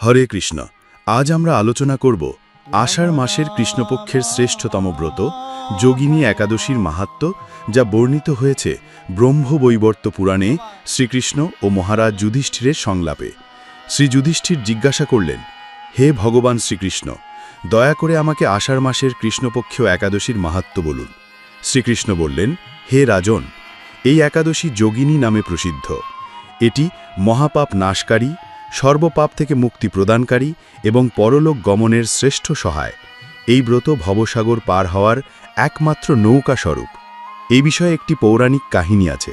হরে কৃষ্ণ, আজ আমরা আলোচনা করব আষাঢ় মাসের কৃষ্ণপক্ষের শ্রেষ্ঠতম ব্রত, যোগিনী একাদশীর মাহাত্ম, যা বর্ণিত হয়েছে ব্রহ্মবৈবর্ত পুরাণে শ্রীকৃষ্ণ ও মহারাজ যুধিষ্ঠিরের সংলাপে। শ্রী যুধিষ্ঠির জিজ্ঞাসা করলেন, হে ভগবান শ্রীকৃষ্ণ, দয়া করে আমাকে আষাঢ় মাসের কৃষ্ণপক্ষীয় একাদশীর মাহাত্ম বলুন। শ্রীকৃষ্ণ বললেন, হে রাজন, এই একাদশী যোগিনী নামে প্রসিদ্ধ। এটি মহাপাপ নাশকারী সর্বপাপ থেকে মুক্তি প্রদানকারী এবং পরলোক গমনের শ্রেষ্ঠ সহায়। এই ব্রত ভবসাগর পার হওয়ার একমাত্র নৌকা স্বরূপ। এই বিষয়ে একটি পৌরাণিক কাহিনী আছে।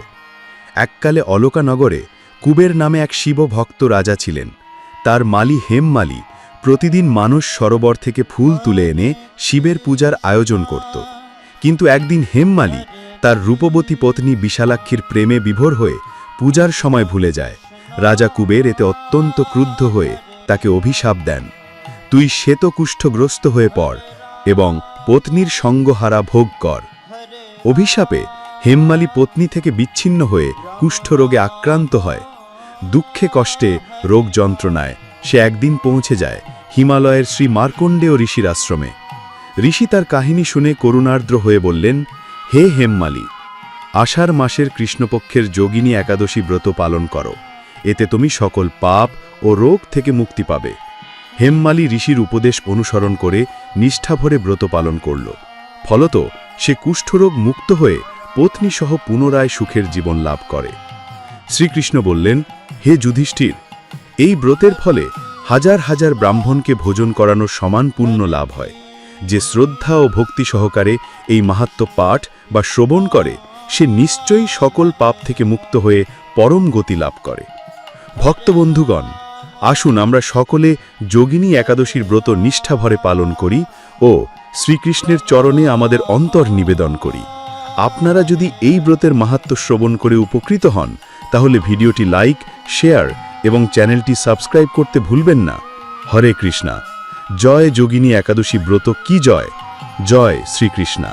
এককালে অলকানগরে কুবের নামে এক শিবভক্ত রাজা ছিলেন। তার মালি হেমমালি প্রতিদিন মানুষ সরোবর থেকে ফুল তুলে এনে শিবের পূজার আয়োজন করত। কিন্তু একদিন হেমমালি তার রূপবতী পত্নী বিশালাক্ষীর প্রেমে বিভোর হয়ে পূজার সময় ভুলে যায়। রাজা কুবের এতে অত্যন্ত ক্রুদ্ধ হয়ে তাকে অভিশাপ দেন। তুই শ্বেতকুষ্ঠগ্রস্ত হয়ে পড় এবং পত্নীর সঙ্গহারা ভোগ কর। অভিশাপে হেমমালি পত্নী থেকে বিচ্ছিন্ন হয়ে কুষ্ঠরোগে আক্রান্ত হয়। দুঃখে কষ্টে রোগ যন্ত্রণায় সে একদিন পৌঁছে যায় হিমালয়ের শ্রী মার্কণ্ডেয় ঋষির আশ্রমে। ঋষি তার কাহিনী শুনে করুণার্দ্র হয়ে বললেন, হে হেমমালি, আষাঢ় মাসের কৃষ্ণপক্ষের যোগিনী একাদশী ব্রত পালন করো। এতে তুমি সকল পাপ ও রোগ থেকে মুক্তি পাবে। হেমমালি ঋষির উপদেশ অনুসরণ করে নিষ্ঠাভরে ব্রত পালন করল। ফলত সে কুষ্ঠরোগ মুক্ত হয়ে পত্নীসহ পুনরায় সুখের জীবন লাভ করে। শ্রীকৃষ্ণ বললেন, হে যুধিষ্ঠির, এই ব্রতের ফলে হাজার হাজার ব্রাহ্মণকে ভোজন করানোর সমান পুণ্য লাভ হয়। যে শ্রদ্ধা ও ভক্তি সহকারে এই মাহাত্ম পাঠ বা শ্রবণ করে, সে নিশ্চয়ই সকল পাপ থেকে মুক্ত হয়ে পরম গতি লাভ করে। ভক্তবন্ধুগণ, আসুন আমরা সকলে যোগিনী একাদশীর ব্রত নিষ্ঠাভরে পালন করি ও শ্রীকৃষ্ণের চরণে আমাদের অন্তর নিবেদন করি। আপনারা যদি এই ব্রতের মাহাত্ম শ্রবণ করে উপকৃত হন, তাহলে ভিডিওটি লাইক, শেয়ার এবং চ্যানেলটি সাবস্ক্রাইব করতে ভুলবেন না। হরে কৃষ্ণা। জয় যোগিনী একাদশী ব্রত কি জয়? জয় শ্রীকৃষ্ণা।